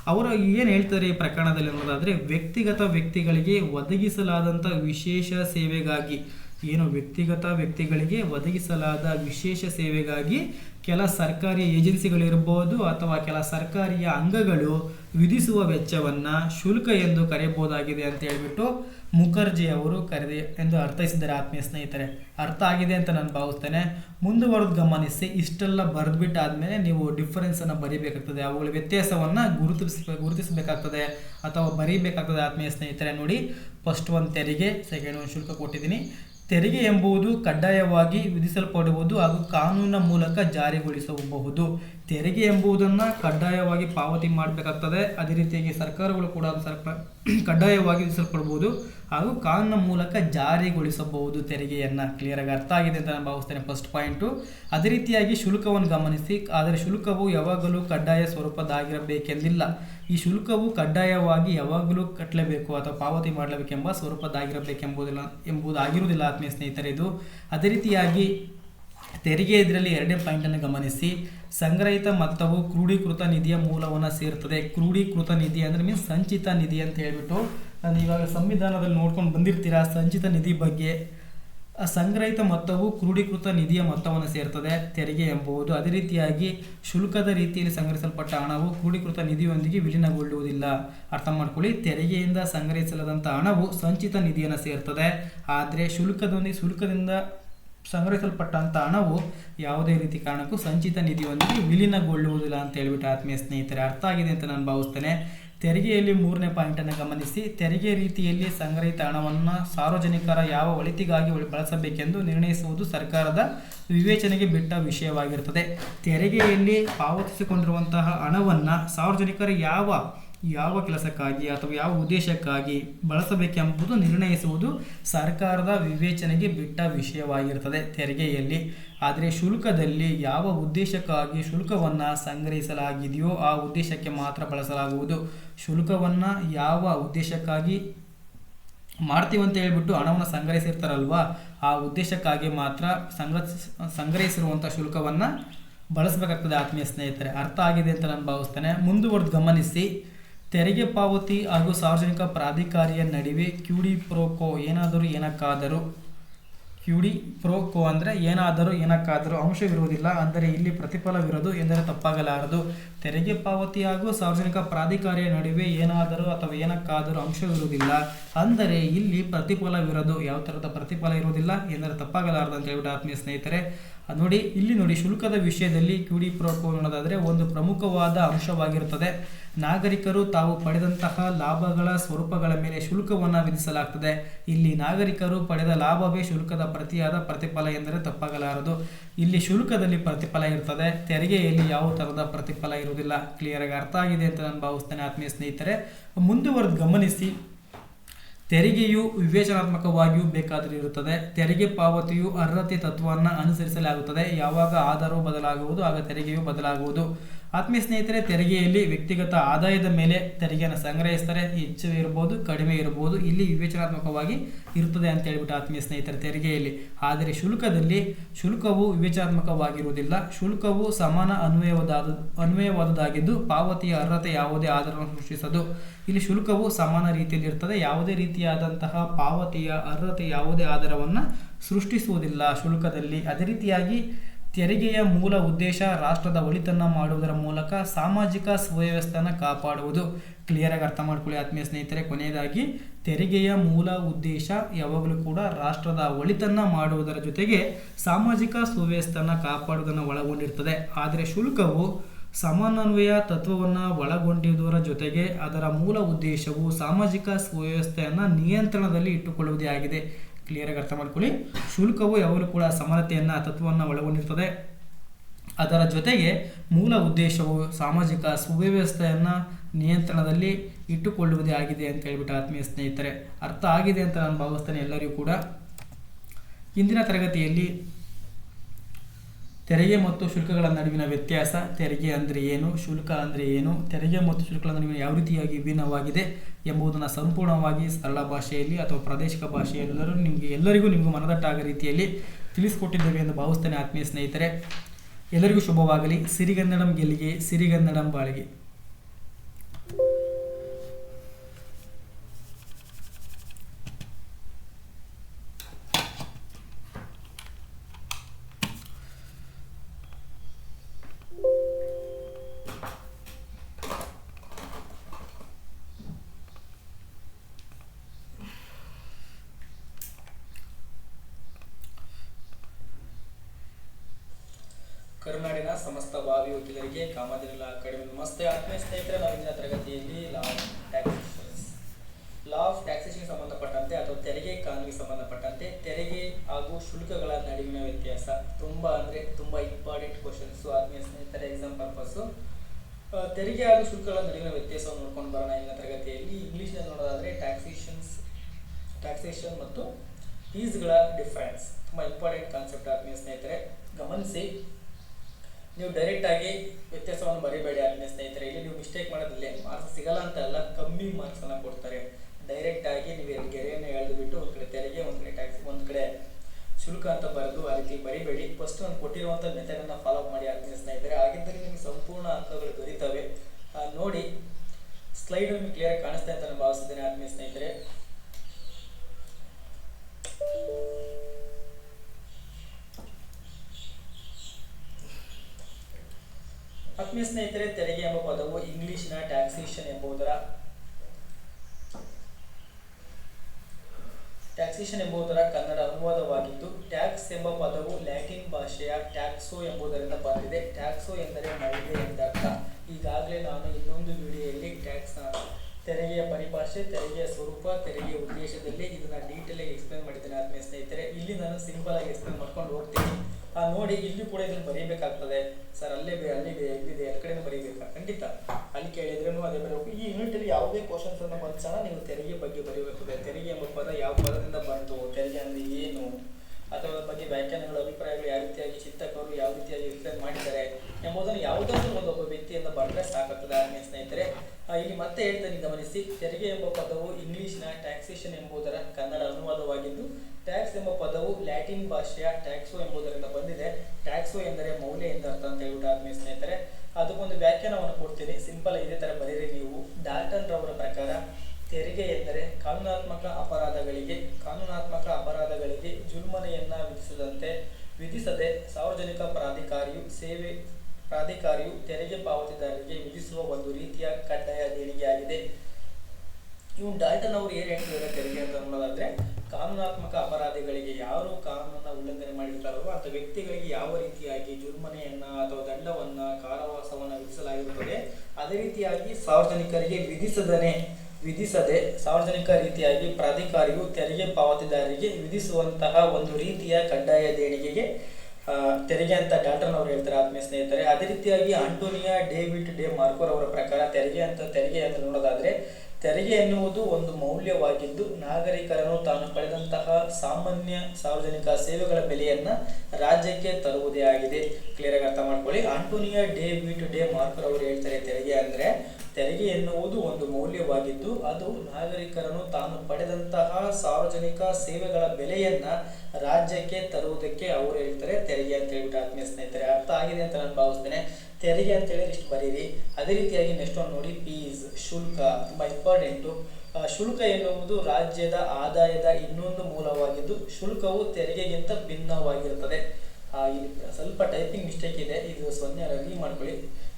ಅವರು ಏನು ಹೇಳ್ತಾರೆ ಈ ಪ್ರಕರಣದಲ್ಲಿ ಅನ್ನೋದಾದರೆ, ವ್ಯಕ್ತಿಗತ ವ್ಯಕ್ತಿಗಳಿಗೆ ಒದಗಿಸಲಾದಂಥ ವಿಶೇಷ ಸೇವೆಗಾಗಿ, ಏನು ವ್ಯಕ್ತಿಗತ ವ್ಯಕ್ತಿಗಳಿಗೆ ಒದಗಿಸಲಾದ ವಿಶೇಷ ಸೇವೆಗಾಗಿ ಕೆಲ ಸರ್ಕಾರಿ ಏಜೆನ್ಸಿಗಳಿರ್ಬೋದು ಅಥವಾ ಕೆಲ ಸರ್ಕಾರಿಯ ಅಂಗಗಳು ವಿಧಿಸುವ ವೆಚ್ಚವನ್ನು ಶುಲ್ಕ ಎಂದು ಕರೆಯಬಹುದಾಗಿದೆ ಅಂತ ಹೇಳಿಬಿಟ್ಟು ಮುಖರ್ಜಿ ಅವರು ಕರೆದಿ ಎಂದು ಅರ್ಥೈಸಿದ್ದಾರೆ ಆತ್ಮೀಯ ಸ್ನೇಹಿತರೆ. ಅರ್ಥ ಆಗಿದೆ ಅಂತ ನಾನು ಭಾವಿಸ್ತೇನೆ. ಮುಂದುವರೆದು ಗಮನಿಸಿ, ಇಷ್ಟೆಲ್ಲ ಬರೆದ್ಬಿಟ್ಟಾದ್ಮೇಲೆ ನೀವು ಡಿಫರೆನ್ಸನ್ನು ಬರೀಬೇಕಾಗ್ತದೆ. ಅವುಗಳ ವ್ಯತ್ಯಾಸವನ್ನು ಗುರುತಿಸ, ಗುರುತಿಸಬೇಕಾಗ್ತದೆ ಅಥವಾ ಬರೀಬೇಕಾಗ್ತದೆ ಆತ್ಮೀಯ ಸ್ನೇಹಿತರೆ. ನೋಡಿ ಫಸ್ಟ್ ಒಂದು ತೆರಿಗೆ ಸೆಕೆಂಡ್ ಒಂದು ಶುಲ್ಕ ಕೊಟ್ಟಿದ್ದೀನಿ. ತೆರಿಗೆ ಎಂಬುದು ಕಡ್ಡಾಯವಾಗಿ ವಿಧಿಸಲ್ಪಡುವುದು ಹಾಗೂ ಕಾನೂನಿನ ಮೂಲಕ ಜಾರಿಗೊಳಿಸಬಹುದು. ತೆರಿಗೆ ಎಂಬುದನ್ನು ಕಡ್ಡಾಯವಾಗಿ ಪಾವತಿ ಮಾಡಬೇಕಾಗ್ತದೆ. ಅದೇ ರೀತಿಯಾಗಿ ಸರ್ಕಾರಗಳು ಕೂಡ ಸರ್ಕಾರ ಕಡ್ಡಾಯವಾಗಿ ವಿಧಿಸಲ್ಪಡ್ಬೋದು. ಹಾಗೂ ಕಾನೂನಿನ ಮೂಲಕ ಜಾರಿಗೊಳಿಸಬಹುದು ತೆರಿಗೆಯನ್ನು. ಕ್ಲಿಯರಾಗಿ ಅರ್ಥ ಆಗಿದೆ ಅಂತ ನಾನು ಭಾವಿಸ್ತೇನೆ ಫಸ್ಟ್ ಪಾಯಿಂಟು ಅದೇ ರೀತಿಯಾಗಿ ಶುಲ್ಕವನ್ನು ಗಮನಿಸಿ. ಆದರೆ ಶುಲ್ಕವು ಯಾವಾಗಲೂ ಕಡ್ಡಾಯ ಸ್ವರೂಪದ್ದಾಗಿರಬೇಕೆಂದಿಲ್ಲ. ಈ ಶುಲ್ಕವು ಕಡ್ಡಾಯವಾಗಿ ಯಾವಾಗಲೂ ಕಟ್ಟಲೇಬೇಕು ಅಥವಾ ಪಾವತಿ ಮಾಡಲೇಬೇಕೆಂಬ ಸ್ವರೂಪದ್ದಾಗಿರಬೇಕೆಂಬುದಿಲ್ಲ, ಎಂಬುದಾಗಿರುವುದಿಲ್ಲ. ಆತ್ಮೀಯ ಸ್ನೇಹಿತರೆ, ಇದು ಅದೇ ರೀತಿಯಾಗಿ ತೆರಿಗೆ ಇದರಲ್ಲಿ ಎರಡನೇ ಪಾಯಿಂಟನ್ನು ಗಮನಿಸಿ. ಸಂಗ್ರಹಿತ ಮೊತ್ತವು ಕ್ರೂಢೀಕೃತ ನಿಧಿಯ ಮೂಲವನ್ನು ಸೇರ್ತದೆ. ಕ್ರೂಢೀಕೃತ ನಿಧಿ ಅಂದರೆ ಮೀನ್ಸ್ ಸಂಚಿತ ನಿಧಿ ಅಂತ ಹೇಳ್ಬಿಟ್ಟು ನಾನು ಇವಾಗ ಸಂವಿಧಾನದಲ್ಲಿ ನೋಡ್ಕೊಂಡು ಬಂದಿರ್ತೀರಾ? ಸಂಚಿತ ನಿಧಿ ಬಗ್ಗೆ. ಆ ಸಂಗ್ರಹಿತ ಮೊತ್ತವು ಕ್ರೂಢೀಕೃತ ನಿಧಿಯ ಮೊತ್ತವನ್ನು ಸೇರ್ತದೆ. ತೆರಿಗೆ ಎಂಬುದು ಅದೇ ರೀತಿಯಾಗಿ ಶುಲ್ಕದ ರೀತಿಯಲ್ಲಿ ಸಂಗ್ರಹಿಸಲ್ಪಟ್ಟ ಹಣವು ಕ್ರೂಢೀಕೃತ ನಿಧಿಯೊಂದಿಗೆ ವಿಲೀನಗೊಳ್ಳುವುದಿಲ್ಲ. ಅರ್ಥ ಮಾಡ್ಕೊಳ್ಳಿ. ತೆರಿಗೆಯಿಂದ ಸಂಗ್ರಹಿಸಲಾದಂಥ ಹಣವು ಸಂಚಿತ ನಿಧಿಯನ್ನು ಸೇರ್ತದೆ. ಆದರೆ ಶುಲ್ಕದೊಂದಿಗೆ, ಶುಲ್ಕದಿಂದ ಸಂಗ್ರಹಿಸಲ್ಪಟ್ಟಂಥ ಹಣವು ಯಾವುದೇ ರೀತಿ ಕಾರಣಕ್ಕೂ ಸಂಚಿತ ನಿಧಿಯೊಂದಿಗೆ ವಿಲೀನಗೊಳ್ಳುವುದಿಲ್ಲ ಅಂತ ಹೇಳ್ಬಿಟ್ಟು ಆತ್ಮೀಯ ಸ್ನೇಹಿತರೆ, ಅರ್ಥ ಆಗಿದೆ ಅಂತ ನಾನು ಭಾವಿಸ್ತೇನೆ. ತೆರಿಗೆಯಲ್ಲಿ ಮೂರನೇ ಪಾಯಿಂಟನ್ನು ಗಮನಿಸಿ. ತೆರಿಗೆ ರೀತಿಯಲ್ಲಿ ಸಂಗ್ರಹಿತ ಹಣವನ್ನು ಸಾರ್ವಜನಿಕರ ಯಾವ ಒಳಿತಿಗಾಗಿ ಒಳ- ಬಳಸಬೇಕೆಂದು ನಿರ್ಣಯಿಸುವುದು ಸರ್ಕಾರದ ವಿವೇಚನೆಗೆ ಬಿಟ್ಟ ವಿಷಯವಾಗಿರುತ್ತದೆ ತೆರಿಗೆಯಲ್ಲಿ ಪಾವತಿಸಿಕೊಂಡಿರುವಂತಹ ಹಣವನ್ನು ಸಾರ್ವಜನಿಕರ ಯಾವ ಯಾವ ಕೆಲಸಕ್ಕಾಗಿ ಅಥವಾ ಯಾವ ಉದ್ದೇಶಕ್ಕಾಗಿ ಬಳಸಬೇಕೆಂಬುದು ನಿರ್ಣಯಿಸುವುದು ಸರ್ಕಾರದ ವಿವೇಚನೆಗೆ ಬಿಟ್ಟ ವಿಷಯವಾಗಿರುತ್ತದೆ ತೆರಿಗೆಯಲ್ಲಿ. ಆದರೆ ಶುಲ್ಕದಲ್ಲಿ ಯಾವ ಉದ್ದೇಶಕ್ಕಾಗಿ ಶುಲ್ಕವನ್ನು ಸಂಗ್ರಹಿಸಲಾಗಿದೆಯೋ ಆ ಉದ್ದೇಶಕ್ಕೆ ಮಾತ್ರ ಬಳಸಲಾಗುವುದು. ಶುಲ್ಕವನ್ನು ಯಾವ ಉದ್ದೇಶಕ್ಕಾಗಿ ಮಾಡ್ತೀವಿ ಅಂತ ಹೇಳ್ಬಿಟ್ಟು ಹಣವನ್ನು ಸಂಗ್ರಹಿಸಿರ್ತಾರಲ್ವಾ, ಆ ಉದ್ದೇಶಕ್ಕಾಗಿ ಮಾತ್ರ ಸಂಗ್ರಹ ಸಂಗ್ರಹಿಸಿರುವಂಥ ಶುಲ್ಕವನ್ನು ಬಳಸಬೇಕಾಗ್ತದೆ ಆತ್ಮೀಯ ಸ್ನೇಹಿತರೆ. ಅರ್ಥ ಆಗಿದೆ ಅಂತ ನಾನು ಭಾವಿಸ್ತೇನೆ. ಮುಂದುವರೆದು ಗಮನಿಸಿ. ತೆರಿಗೆ ಪಾವತಿ ಹಾಗೂ ಸಾರ್ವಜನಿಕ ಪ್ರಾಧಿಕಾರಿಯ ನಡುವೆ ಕ್ಯೂಡಿ ಪ್ರೋಕೋ ಏನಾದರೂ ಏನಕ್ಕಾದರೂ, ಕ್ಯೂಡಿ ಪ್ರೋಕೋ ಅಂದರೆ ಏನಾದರೂ ಏನಕ್ಕಾದರೂ ಅಂಶವಿರುವುದಿಲ್ಲ ಅಂದರೆ ಇಲ್ಲಿ ಪ್ರತಿಫಲವಿರೋದು ಎಂದರೆ ತಪ್ಪಾಗಲಾರದು. ತೆರಿಗೆ ಪಾವತಿ ಹಾಗೂ ಸಾರ್ವಜನಿಕ ಪ್ರಾಧಿಕಾರಿಯ ನಡುವೆ ಏನಾದರೂ ಅಥವಾ ಏನಕ್ಕಾದರೂ ಅಂಶವಿರುವುದಿಲ್ಲ ಅಂದರೆ ಇಲ್ಲಿ ಪ್ರತಿಫಲವಿರೋದು ಯಾವ ಥರದ ಪ್ರತಿಫಲ ಇರುವುದಿಲ್ಲ ಎಂದರೆ ತಪ್ಪಾಗಲಾರದು ಅಂತ ಹೇಳ್ಬಿಟ್ಟು ಆತ್ಮೀಯ ಸ್ನೇಹಿತರೆ ನೋಡಿ, ಇಲ್ಲಿ ನೋಡಿ ಶುಲ್ಕದ ವಿಷಯದಲ್ಲಿ ಕ್ಯೂಡಿ ಪ್ರೋಕೋ ಒಂದು ಪ್ರಮುಖವಾದ ಅಂಶವಾಗಿರುತ್ತದೆ. ನಾಗರಿಕರು ತಾವು ಪಡೆದಂತಹ ಲಾಭಗಳ ಸ್ವರೂಪಗಳ ಮೇಲೆ ಶುಲ್ಕವನ್ನು ವಿಧಿಸಲಾಗ್ತದೆ. ಇಲ್ಲಿ ನಾಗರಿಕರು ಪಡೆದ ಲಾಭವೇ ಶುಲ್ಕದ ಪ್ರತಿಯಾದ ಪ್ರತಿಫಲ ಎಂದರೆ ತಪ್ಪಾಗಲಾರದು. ಇಲ್ಲಿ ಶುಲ್ಕದಲ್ಲಿ ಪ್ರತಿಫಲ ಇರ್ತದೆ. ತೆರಿಗೆಯಲ್ಲಿ ಯಾವ ಥರದ ಪ್ರತಿಫಲ ಇರುವುದಿಲ್ಲ. ಕ್ಲಿಯರ್ ಆಗಿ ಅರ್ಥ ಆಗಿದೆ ಅಂತ ನಾನು ಭಾವಿಸ್ತೇನೆ ಆತ್ಮೀಯ ಸ್ನೇಹಿತರೆ. ಮುಂದುವರೆದು ಗಮನಿಸಿ, ತೆರಿಗೆಯು ವಿವೇಚನಾತ್ಮಕವಾಗಿಯೂ ಬೇಕಾದರೂ ಇರುತ್ತದೆ. ತೆರಿಗೆ ಪಾವತಿಯು ಅರ್ಹತೆ ತತ್ವವನ್ನು ಅನುಸರಿಸಲಾಗುತ್ತದೆ. ಯಾವಾಗ ಆಧಾರವು ಬದಲಾಗುವುದು, ಆಗ ತೆರಿಗೆಯು ಬದಲಾಗುವುದು. ಆತ್ಮೀಯ ಸ್ನೇಹಿತರೆ ತೆರಿಗೆಯಲ್ಲಿ ವ್ಯಕ್ತಿಗತ ಆದಾಯದ ಮೇಲೆ ತೆರಿಗೆಯನ್ನು ಸಂಗ್ರಹಿಸ್ತಾರೆ ಹೆಚ್ಚು ಇರ್ಬೋದು, ಕಡಿಮೆ ಇರ್ಬೋದು, ಇಲ್ಲಿ ವಿವೇಚನಾತ್ಮಕವಾಗಿ ಇರುತ್ತದೆ ಅಂತ ಹೇಳ್ಬಿಟ್ಟು ಆತ್ಮೀಯ ಸ್ನೇಹಿತರ ತೆರಿಗೆಯಲ್ಲಿ. ಆದರೆ ಶುಲ್ಕದಲ್ಲಿ ಶುಲ್ಕವು ವಿವೇಚನಾತ್ಮಕವಾಗಿರುವುದಿಲ್ಲ. ಶುಲ್ಕವು ಸಮಾನ ಅನ್ವಯವಾದ, ಅನ್ವಯವಾದದಾಗಿದ್ದು ಪಾವತಿಯ ಅರ್ಹತೆ ಯಾವುದೇ ಆಧಾರವನ್ನು ಸೃಷ್ಟಿಸದು. ಇಲ್ಲಿ ಶುಲ್ಕವು ಸಮಾನ ರೀತಿಯಲ್ಲಿ ಇರ್ತದೆ. ಯಾವುದೇ ರೀತಿಯಾದಂತಹ ಪಾವತಿಯ ಅರ್ಹತೆ ಯಾವುದೇ ಆಧಾರವನ್ನು ಸೃಷ್ಟಿಸುವುದಿಲ್ಲ ಶುಲ್ಕದಲ್ಲಿ. ಅದೇ ರೀತಿಯಾಗಿ ತೆರಿಗೆಯ ಮೂಲ ಉದ್ದೇಶ ರಾಷ್ಟ್ರದ ಒಳಿತನ್ನ ಮಾಡುವುದರ ಮೂಲಕ ಸಾಮಾಜಿಕ ಸುವ್ಯವಸ್ಥೆಯನ್ನು ಕಾಪಾಡುವುದು. ಕ್ಲಿಯರಾಗಿ ಅರ್ಥ ಮಾಡ್ಕೊಳ್ಳಿ ಆತ್ಮೀಯ ಸ್ನೇಹಿತರೆ. ಕೊನೆಯದಾಗಿ, ತೆರಿಗೆಯ ಮೂಲ ಉದ್ದೇಶ ಯಾವಾಗಲೂ ಕೂಡ ರಾಷ್ಟ್ರದ ಒಳಿತನ್ನ ಮಾಡುವುದರ ಜೊತೆಗೆ ಸಾಮಾಜಿಕ ಸುವ್ಯವಸ್ಥೆಯನ್ನು ಕಾಪಾಡುವುದನ್ನು ಒಳಗೊಂಡಿರ್ತದೆ. ಆದರೆ ಶುಲ್ಕವು ಸಮನ್ವಯ ತತ್ವವನ್ನು ಒಳಗೊಂಡಿರುವುದರ ಜೊತೆಗೆ ಅದರ ಮೂಲ ಉದ್ದೇಶವು ಸಾಮಾಜಿಕ ಸುವ್ಯವಸ್ಥೆಯನ್ನು ನಿಯಂತ್ರಣದಲ್ಲಿ ಇಟ್ಟುಕೊಳ್ಳುವುದೇ ಆಗಿದೆ. ಕ್ಲಿಯರಾಗಿ ಅರ್ಥ ಮಾಡ್ಕೊಳ್ಳಿ ಶುಲ್ಕವು ಯಾವಾಗಲೂ ಕೂಡ ಸಮಾನತೆಯನ್ನು, ತತ್ವವನ್ನು ಒಳಗೊಂಡಿರ್ತದೆ. ಅದರ ಜೊತೆಗೆ ಮೂಲ ಉದ್ದೇಶವು ಸಾಮಾಜಿಕ ಸುವ್ಯವಸ್ಥೆಯನ್ನು ನಿಯಂತ್ರಣದಲ್ಲಿ ಇಟ್ಟುಕೊಳ್ಳುವುದೇ ಆಗಿದೆ ಅಂತ ಹೇಳ್ಬಿಟ್ಟು ಆತ್ಮೀಯ ಸ್ನೇಹಿತರೆ. ಅರ್ಥ ಆಗಿದೆ ಅಂತ ನಾನು ಭಾವಿಸ್ತೇನೆ ಎಲ್ಲರಿಗೂ ಕೂಡ. ಇಂದಿನ ತರಗತಿಯಲ್ಲಿ ತೆರಿಗೆ ಮತ್ತು ಶುಲ್ಕಗಳ ನಡುವಿನ ವ್ಯತ್ಯಾಸ, ತೆರಿಗೆ ಅಂದರೆ ಏನು, ಶುಲ್ಕ ಅಂದರೆ ಏನು, ತೆರಿಗೆ ಮತ್ತು ಶುಲ್ಕಗಳ ನಡುವಿನ ಯಾವ ರೀತಿಯಾಗಿ ವಿಭಿನ್ನವಾಗಿದೆ ಎಂಬುದನ್ನು ಸಂಪೂರ್ಣವಾಗಿ ಸರಳ ಭಾಷೆಯಲ್ಲಿ ಅಥವಾ ಪ್ರಾದೇಶಿಕ ಭಾಷೆಯಲ್ಲಿ ನಿಮಗೆ ಎಲ್ಲರಿಗೂ ನಿಮಗೂ ಮನದಟ್ಟಾಗ ರೀತಿಯಲ್ಲಿ ತಿಳಿಸಿಕೊಟ್ಟಿದ್ದೇವೆ ಎಂದು ಭಾವಿಸ್ತೇನೆ ಆತ್ಮೀಯ ಸ್ನೇಹಿತರೆ. ಎಲ್ಲರಿಗೂ ಶುಭವಾಗಲಿ. ಸಿರಿಗನ್ನಡಂ ಗೆಲ್ಲಿಗೆ, ಸಿರಿಗನ್ನಡಂ ಬಾಳಿಗೆ. ಭಾವಿ ವಕೀಲರಿಗೆ ಕಾಮದಿನ ಅಕಾಡೆಮಿ ನಮಸ್ತೆ. ಆತ್ಮೀಯ ಸ್ನೇಹಿತರೆ, ನಾವು ಇಂದಿನ ತರಗತಿಯಲ್ಲಿ law of taxations law of taxation ಸಂಬಂಧಪಟ್ಟಂತೆ ಅಥವಾ ತೆರಿಗೆ ಕಾನೂನಿಗೆ ಸಂಬಂಧಪಟ್ಟಂತೆ ತೆರಿಗೆ ಹಾಗೂ ಶುಲ್ಕಗಳ ನಡುವಿನ ವ್ಯತ್ಯಾಸ ತುಂಬ ಅಂದರೆ ತುಂಬ ಇಂಪಾರ್ಟೆಂಟ್ ಕ್ವಶನ್ಸು ಆತ್ಮೀಯ ಸ್ನೇಹಿತರೆ ಎಕ್ಸಾಮ್ ಪರ್ಪಸ್ಸು ತೆರಿಗೆ ಹಾಗೂ ಶುಲ್ಕಗಳ ನಡುವಿನ ವ್ಯತ್ಯಾಸವನ್ನು ನೋಡ್ಕೊಂಡು ಬರೋಣ ಇಂದಿನ ತರಗತಿಯಲ್ಲಿ. ಇಂಗ್ಲೀಷ್ನಲ್ಲಿ ನೋಡೋದಾದರೆ ಟ್ಯಾಕ್ಸೇಷನ್ಸ್ ಟ್ಯಾಕ್ಸೇಷನ್ ಮತ್ತು ಫೀಸ್ಗಳ ಡಿಫ್ರೆನ್ಸ್ ತುಂಬ ಇಂಪಾರ್ಟೆಂಟ್ ಕಾನ್ಸೆಪ್ಟ್ ಆತ್ಮೀಯ ಸ್ನೇಹಿತರೆ. ಗಮನಿಸಿ. ನೀವು ಡೈರೆಕ್ಟ್ ಆಗಿ ವ್ಯತ್ಯಾಸವನ್ನು ಬರೀಬೇಡಿ ಆತ್ಮೀಯ ಸ್ನೇಹಿತರೆ. ಇಲ್ಲಿ ನೀವು ಮಿಸ್ಟೇಕ್ ಮಾಡೋದಿಲ್ಲ ಮಾರ್ಕ್ಸ್ ಸಿಗಲ್ಲ ಅಂತ ಅಲ್ಲ, ಕಮ್ಮಿ ಮಾರ್ಕ್ಸ್ ಅನ್ನ ಕೊಡ್ತಾರೆ. ಡೈರೆಕ್ಟ್ ಆಗಿ ನೀವು ಗೆರೆಯನ್ನು ಎಳೆದು ಬಿಟ್ಟು ಒಂದು ಕಡೆ ತೆರಿಗೆ, ಒಂದು ಕಡೆ ಟ್ಯಾಕ್ಸ್ ಒಂದು ಕಡೆ ಶುಲ್ಕ ಅಂತ ಬರೆದು ಆ ರೀತಿ ಬರಿಬೇಡಿ. ಫಸ್ಟ್ ಒಂದು ಕೊಟ್ಟಿರುವಂಥ ಮೆಥಡ್ ಅನ್ನ ಫಾಲೋ ಮಾಡಿ ಆತ್ಮೀಯ ಸ್ನೇಹಿತರೆ. ಆಗಿದ್ದರೆ ನಿಮಗೆ ಸಂಪೂರ್ಣ ಅಂಕಗಳು ದೊರೀತವೆ. ನೋಡಿ ಸ್ಲೈಡ್ ಕ್ಲಿಯರ್ ಕಾಣಿಸ್ತಾ ಅಂತ ನಾನು ಭಾವಿಸಿದ್ದೇನೆ ಆತ್ಮೀಯ ಸ್ನೇಹಿತರೆ. ಆತ್ಮೀಯ ಸ್ನೇಹಿತರೆ ತೆರಿಗೆ ಎಂಬ ಪದವು ಇಂಗ್ಲಿಷ್ನ ಟ್ಯಾಕ್ಸೇಷನ್ ಎಂಬುದರ ಟ್ಯಾಕ್ಸೇಷನ್ ಎಂಬುದರ ಕನ್ನಡ ಅನುವಾದವಾಗಿದ್ದು ಟ್ಯಾಕ್ಸ್ ಎಂಬ ಪದವು ಲ್ಯಾಟಿನ್ ಭಾಷೆಯ ಟ್ಯಾಕ್ಸೋ ಎಂಬುದರಿಂದ ಬಂದಿದೆ ಟ್ಯಾಕ್ಸೋ ಎಂದರೆ ಮಳಿಗೆ ಎಂದರ್ಥ ಈಗಾಗಲೇ ನಾನು ಇನ್ನೊಂದು ವಿಡಿಯೋಯಲ್ಲಿ ಟ್ಯಾಕ್ಸ್ ತೆರಿಗೆಯ ಪರಿಭಾಷೆ ತೆರಿಗೆಯ ಸ್ವರೂಪ ತೆರಿಗೆಯ ಉದ್ದೇಶದಲ್ಲಿ ಇದನ್ನ ಡೀಟೇಲ್ ಆಗಿ ಎಕ್ಸ್ಪ್ಲೇನ್ ಮಾಡಿದ್ದೇನೆ ಆತ್ಮೀಯ ಸ್ನೇಹಿತರೆ ಇಲ್ಲಿ ನಾನು ಸಿಂಪಲ್ ಆಗಿ ಎಕ್ಸ್ಪ್ಲೇನ್ ಮಾಡ್ಕೊಂಡು ಹೋಗ್ತೀನಿ ನೋಡಿ ಇಲ್ಲಿ ಕೂಡ ಇದನ್ನು ಬರೀಬೇಕಾಗ್ತದೆ. ಸರ್, ಅಲ್ಲೇ ಬೇ ಅಲ್ಲಿದೆ ಇಲ್ಲಿದೆ ಎಲ್ಲ ಕಡೆನೂ ಬರೀಬೇಕಾ? ಖಂಡಿತ. ಅಲ್ಲಿ ಕೇಳಿದ್ರೂ ಅದೇ ಬರಬೇಕು ಈ ಯೂನಿಟಲ್ಲಿ ಯಾವುದೇ ಕ್ವಶನ್ಸ್ ಅನ್ನು ಸಹ ನೀವು ತೆರಿಗೆ ಬಗ್ಗೆ ಬರೀಬೇಕಾಗ್ತದೆ ತೆರಿಗೆ ಎಂಬ ಪದ ಯಾವ ಪದದಿಂದ ಬಂತು? ತೆರಿಗೆ ಅಂದರೆ ಏನು? ಅಥವಾ ಬಗ್ಗೆ ವ್ಯಾಖ್ಯಾನಗಳು ಅಭಿಪ್ರಾಯಗಳು ಯಾವ ರೀತಿಯಾಗಿ ಚಿಂತಕರು ಯಾವ ರೀತಿಯಾಗಿ ಎಕ್ಸ್ಪ್ಲೇನ್ ಮಾಡಿದ್ದಾರೆ ಎಂಬುದನ್ನು ಯಾವುದಾದ್ರೂ ಒಂದು ಒಬ್ಬ ವ್ಯಕ್ತಿಯಿಂದ ಬರೆದ್ರೆ ಸಾಕಾಗ್ತದೆ. ಆತ್ಮೀಯ ಸ್ನೇಹಿತರೆ ಇಲ್ಲಿ ಮತ್ತೆ ಹೇಳ್ತೇನೆ, ಗಮನಿಸಿ, ತೆರಿಗೆ ಎಂಬ ಪದವು ಇಂಗ್ಲಿಷ್ನ ಟ್ಯಾಕ್ಸೇಷನ್ ಎಂಬುದರ ಕನ್ನಡ ಅನುವಾದವಾಗಿದ್ದು ಟ್ಯಾಕ್ಸ್ ಎಂಬ ಪದವು ಲ್ಯಾಟಿನ್ ಭಾಷೆಯ ಟ್ಯಾಕ್ಸೋ ಎಂಬುದರಿಂದ ಬಂದಿದೆ. ಟ್ಯಾಕ್ಸೋ ಎಂದರೆ ಮೌಲ್ಯ ಎಂದರ್ಥ ಅಂತ ಹೇಳ್ಬಿಟ್ಟು ಆದ್ಮೇಲೆ ಸ್ನೇಹಿತರೆ, ಅದಕ್ಕೊಂದು ವ್ಯಾಖ್ಯಾನವನ್ನು ಕೊಡ್ತೀನಿ. ಸಿಂಪಲ್ ಇದೇ ತರ ಬರೀರಿ ನೀವು. ಡಾಲ್ಟನ್ ರವರ ಪ್ರಕಾರ, ತೆರಿಗೆ ಎಂದರೆ ಕಾನೂನಾತ್ಮಕ ಅಪರಾಧಗಳಿಗೆ ಕಾನೂನಾತ್ಮಕ ಅಪರಾಧಗಳಿಗೆ ಜುಲ್ಮನೆಯನ್ನ ವಿಧಿಸದಂತೆ ವಿಧಿಸದೆ ಸಾರ್ವಜನಿಕ ಪ್ರಾಧಿಕಾರಿಯು ಸೇವೆ ಪ್ರಾಧಿಕಾರಿಯು ತೆರಿಗೆ ಪಾವತಿದಾರರಿಗೆ ವಿಧಿಸುವ ಒಂದು ರೀತಿಯ ಕಡ್ಡಾಯ ದೇಣಿಗೆಯಾಗಿದೆ ಇವು ಡಾಲ್ಟನ್ ಅವರು ಏನು ಹೇಳ್ತಿದ್ದಾರೆ ತೆರಿಗೆ ಅಂತ ಅನ್ನೋದಾದ್ರೆ ಕಾನೂನಾತ್ಮಕ ಅಪರಾಧಿಗಳಿಗೆ ಯಾರು ಕಾನೂನನ್ನ ಉಲ್ಲಂಘನೆ ಮಾಡಿರ್ತಾರೋ ಅಂತ ವ್ಯಕ್ತಿಗಳಿಗೆ ಯಾವ ರೀತಿಯಾಗಿ ಜುರ್ಮನೆಯನ್ನ ಅಥವಾ ದಂಡವನ್ನ, ಕಾರಾವಾಸವನ್ನ ವಿಧಿಸಲಾಗಿರುತ್ತದೆ, ಅದೇ ರೀತಿಯಾಗಿ ಸಾರ್ವಜನಿಕರಿಗೆ ವಿಧಿಸದನೆ, ವಿಧಿಸದೆ ಸಾರ್ವಜನಿಕ ರೀತಿಯಾಗಿ ಪ್ರಾಧಿಕಾರಿಯು ತೆರಿಗೆ ಪಾವತಿದಾರರಿಗೆ ವಿಧಿಸುವಂತಹ ಒಂದು ರೀತಿಯ ಕಡ್ಡಾಯ ದೇಣಿಗೆಗೆ ತೆರಿಗೆ ಅಂತ ಡಾಲ್ಟನ್ ಅವರು ಹೇಳ್ತಾರೆ, ಆತ್ಮೀಯ ಸ್ನೇಹಿತರೆ. ಅದೇ ರೀತಿಯಾಗಿ ಆಂಟೋನಿಯಾ ಡೇವಿಡ್ ಡೇ ಮಾರ್ಕೋರ್ ಅವರ ಪ್ರಕಾರ ತೆರಿಗೆ ಅಂತ ತೆರಿಗೆ ಅಂತ ನೋಡೋದಾದ್ರೆ, ತೆರಿಗೆ ಎನ್ನುವುದು ಒಂದು ಮೌಲ್ಯವಾಗಿದ್ದು, ನಾಗರಿಕರನ್ನು ತಾನು ಪಡೆದಂತಹ ಸಾಮಾನ್ಯ ಸಾರ್ವಜನಿಕ ಸೇವೆಗಳ ಬೆಲೆಯನ್ನ ರಾಜ್ಯಕ್ಕೆ ತರುವುದೇ ಆಗಿದೆ. ಕ್ಲಿಯರ್ ಆಗಿ ಅರ್ಥ ಮಾಡ್ಕೊಳ್ಳಿ. ಆಂಟೋನಿಯಾ ಡೇವಿಡ್ ಡೇ ಮಾರ್ಕೋರ್ ಅವರು ಹೇಳ್ತಾರೆ ತೆರಿಗೆ ಅಂದ್ರೆ ತೆರಿಗೆ ಎನ್ನುವುದು ಒಂದು ಮೌಲ್ಯವಾಗಿದ್ದು, ಅದು ನಾಗರಿಕರನ್ನು ತಾನು ಪಡೆದಂತಹ ಸಾರ್ವಜನಿಕ ಸೇವೆಗಳ ಬೆಲೆಯನ್ನ ರಾಜ್ಯಕ್ಕೆ ತರುವುದಕ್ಕೆ ಅವರು ಹೇಳ್ತಾರೆ, ತೆರಿಗೆ ಅಂತ ಹೇಳ್ಬಿಟ್ಟು ಆತ್ಮೀಯ ಸ್ನೇಹಿತರೆ. ಅರ್ಥ ಆಗಿದೆ ಅಂತ ನಾನು ಭಾವಿಸ್ತೇನೆ. ತೆರಿಗೆ ಅಂತ ಹೇಳಿದ್ರೆ ಇಷ್ಟು ಬರೀರಿ. ಅದೇ ರೀತಿಯಾಗಿ ನೆಕ್ಸ್ಟ್ ಒಂದು ನೋಡಿ ಫೀಸ್ ಶುಲ್ಕ ತುಂಬಾ ಇಂಪಾರ್ಟೆಂಟು ಶುಲ್ಕ ಎನ್ನುವುದು ರಾಜ್ಯದ ಆದಾಯದ ಇನ್ನೊಂದು ಮೂಲವಾಗಿದ್ದು, ಶುಲ್ಕವು ತೆರಿಗೆಗಿಂತ ಭಿನ್ನವಾಗಿರುತ್ತದೆ. ಸ್ವಲ್ಪ ಟೈಪಿಂಗ್ ಮಿಸ್ಟೇಕ್ ಇದೆ. ಇದು ಸೊನ್ನೆ ರಗಿ ಮಾಡ್ಕೊಳ್ಳಿ.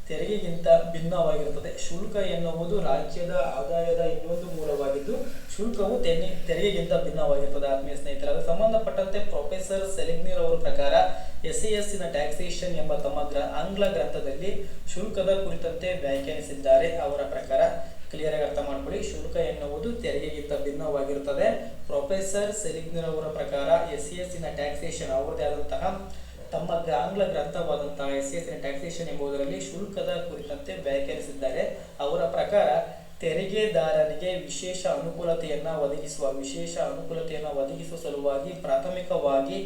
ತೆರಿಗೆಗಿಂತ ಭಿನ್ನವಾಗಿರುತ್ತದೆ. ಶುಲ್ಕ ಎನ್ನುವುದು ರಾಜ್ಯದ ಆದಾಯದ ಇನ್ನೊಂದು ಮೂಲವಾಗಿದ್ದು, ಶುಲ್ಕವು ತೆನೆ, ತೆರಿಗೆಗಿಂತ ಭಿನ್ನವಾಗಿರುತ್ತದೆ. ಆತ್ಮೀಯ ಸ್ನೇಹಿತರೆ ಸಂಬಂಧಪಟ್ಟಂತೆ ಪ್ರೊಫೆಸರ್ ಸೆಲಿಗ್ನೀರ್ ಅವರ ಪ್ರಕಾರ ಎಸ್ ಸಿ ನ ಟ್ಯಾಕ್ಸೇಷನ್ ಎಂಬ ತಮ್ಮ ಗ್ರ ಆಂಗ್ಲ ಗ್ರಂಥದಲ್ಲಿ ಶುಲ್ಕದ ಕುರಿತಂತೆ ವ್ಯಾಖ್ಯಾನಿಸಿದ್ದಾರೆ. ಅವರ ಪ್ರಕಾರ ಕ್ಲಿಯರ್ ಆಗಿ ಅರ್ಥ ಮಾಡ್ಕೊಳ್ಳಿ. ಶುಲ್ಕ ಎನ್ನುವುದು ತೆರಿಗೆಗಿಂತ ಭಿನ್ನವಾಗಿರುತ್ತದೆ. ಪ್ರೊಫೆಸರ್ ಸೆಲಿಗ್ನೀರ್ ಅವರ ಪ್ರಕಾರ ಎಸ್ ಸಿ ಎಸ್ನ ಟ್ಯಾಕ್ಸೇಷನ್ ಅವರದೇ ಆದಂತಹ ತಮ್ಮ ಆಂಗ್ಲ ಗ್ರಂಥವಾದಂತಹ ಎಸ್ ಎಸ್ ಟ್ಯಾಕ್ಸೇಷನ್ ಎಂಬುದರಲ್ಲಿ ಶುಲ್ಕದ ಕುರಿತಂತೆ ವ್ಯಾಖ್ಯಾನಿಸಿದ್ದಾರೆ. ಅವರ ಪ್ರಕಾರ ತೆರಿಗೆದಾರನಿಗೆ ವಿಶೇಷ ಅನುಕೂಲತೆಯನ್ನ ಒದಗಿಸುವ, ವಿಶೇಷ ಅನುಕೂಲತೆಯನ್ನ ಒದಗಿಸುವ ಸಲುವಾಗಿ ಪ್ರಾಥಮಿಕವಾಗಿ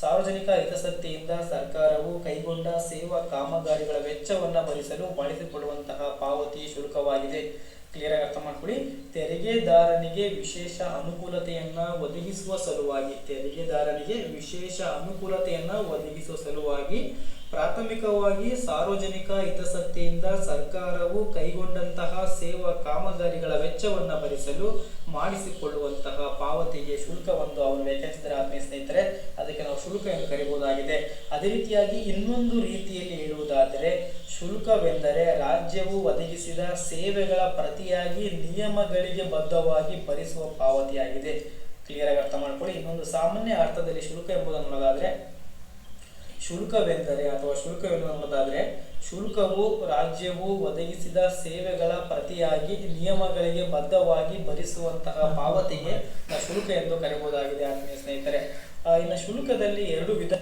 ಸಾರ್ವಜನಿಕ ಹಿತಾಸಕ್ತಿಯಿಂದ ಸರ್ಕಾರವು ಕೈಗೊಂಡ ಸೇವಾ ಕಾಮಗಾರಿಗಳ ವೆಚ್ಚವನ್ನು ಭರಿಸಲು ಬಳಸಿಕೊಳ್ಳುವಂತಹ ಪಾವತಿ ಶುಲ್ಕವಾಗಿದೆ. ಕ್ಲಿಯರ್ ಆಗಿ ಅರ್ಥ ಮಾಡ್ಕೊಳ್ಳಿ. ತೆರಿಗೆದಾರನಿಗೆ ವಿಶೇಷ ಅನುಕೂಲತೆಯನ್ನ ಒದಗಿಸುವ ಸಲುವಾಗಿ ತೆರಿಗೆದಾರನಿಗೆ ವಿಶೇಷ ಅನುಕೂಲತೆಯನ್ನ ಒದಗಿಸುವ ಸಲುವಾಗಿ ಪ್ರಾಥಮಿಕವಾಗಿ ಸಾರ್ವಜನಿಕ ಹಿತಾಸಕ್ತಿಯಿಂದ ಸರ್ಕಾರವು ಕೈಗೊಂಡಂತಹ ಸೇವಾ ಕಾಮಗಾರಿಗಳ ವೆಚ್ಚವನ್ನು ಭರಿಸಲು ಮಾಡಿಸಿಕೊಳ್ಳುವಂತಹ ಪಾವತಿಗೆ ಶುಲ್ಕವನ್ನು ಅವರು ವ್ಯಾಖ್ಯಾನಿಸಿದರೆ ಆತ್ಮೀಯ ಸ್ನೇಹಿತರೆ, ಅದಕ್ಕೆ ನಾವು ಶುಲ್ಕ ಎಂದು ಕರೆಯಬಹುದಾಗಿದೆ ಅದೇ ರೀತಿಯಾಗಿ ಇನ್ನೊಂದು ರೀತಿಯಲ್ಲಿ ಹೇಳುವುದಾದರೆ, ಶುಲ್ಕವೆಂದರೆ ರಾಜ್ಯವು ಒದಗಿಸಿದ ಸೇವೆಗಳ ಪ್ರತಿಯಾಗಿ ನಿಯಮಗಳಿಗೆ ಬದ್ಧವಾಗಿ ಭರಿಸುವ ಪಾವತಿಯಾಗಿದೆ. ಕ್ಲಿಯರ್ ಆಗಿ ಅರ್ಥ ಮಾಡ್ಕೊಳ್ಳಿ. ಇನ್ನೊಂದು ಸಾಮಾನ್ಯ ಅರ್ಥದಲ್ಲಿ ಶುಲ್ಕ ಎಂಬುದನ್ನು ನೋಡೋದಾದ್ರೆ ಶುಲ್ಕವೆಂದರೆ ಅಥವಾ ಶುಲ್ಕವೆಂದು ನೋಡೋದಾದರೆ, ಶುಲ್ಕವು ರಾಜ್ಯವು ಒದಗಿಸಿದ ಸೇವೆಗಳ ಪ್ರತಿಯಾಗಿ ನಿಯಮಗಳಿಗೆ ಬದ್ಧವಾಗಿ ಭರಿಸುವಂತಹ ಪಾವತಿಗೆ ಶುಲ್ಕ ಎಂದು ಕರೆಯಬಹುದಾಗಿದೆ ಆತ್ಮೀಯ ಸ್ನೇಹಿತರೆ. ಇನ್ನು ಶುಲ್ಕದಲ್ಲಿ ಎರಡು ವಿಧ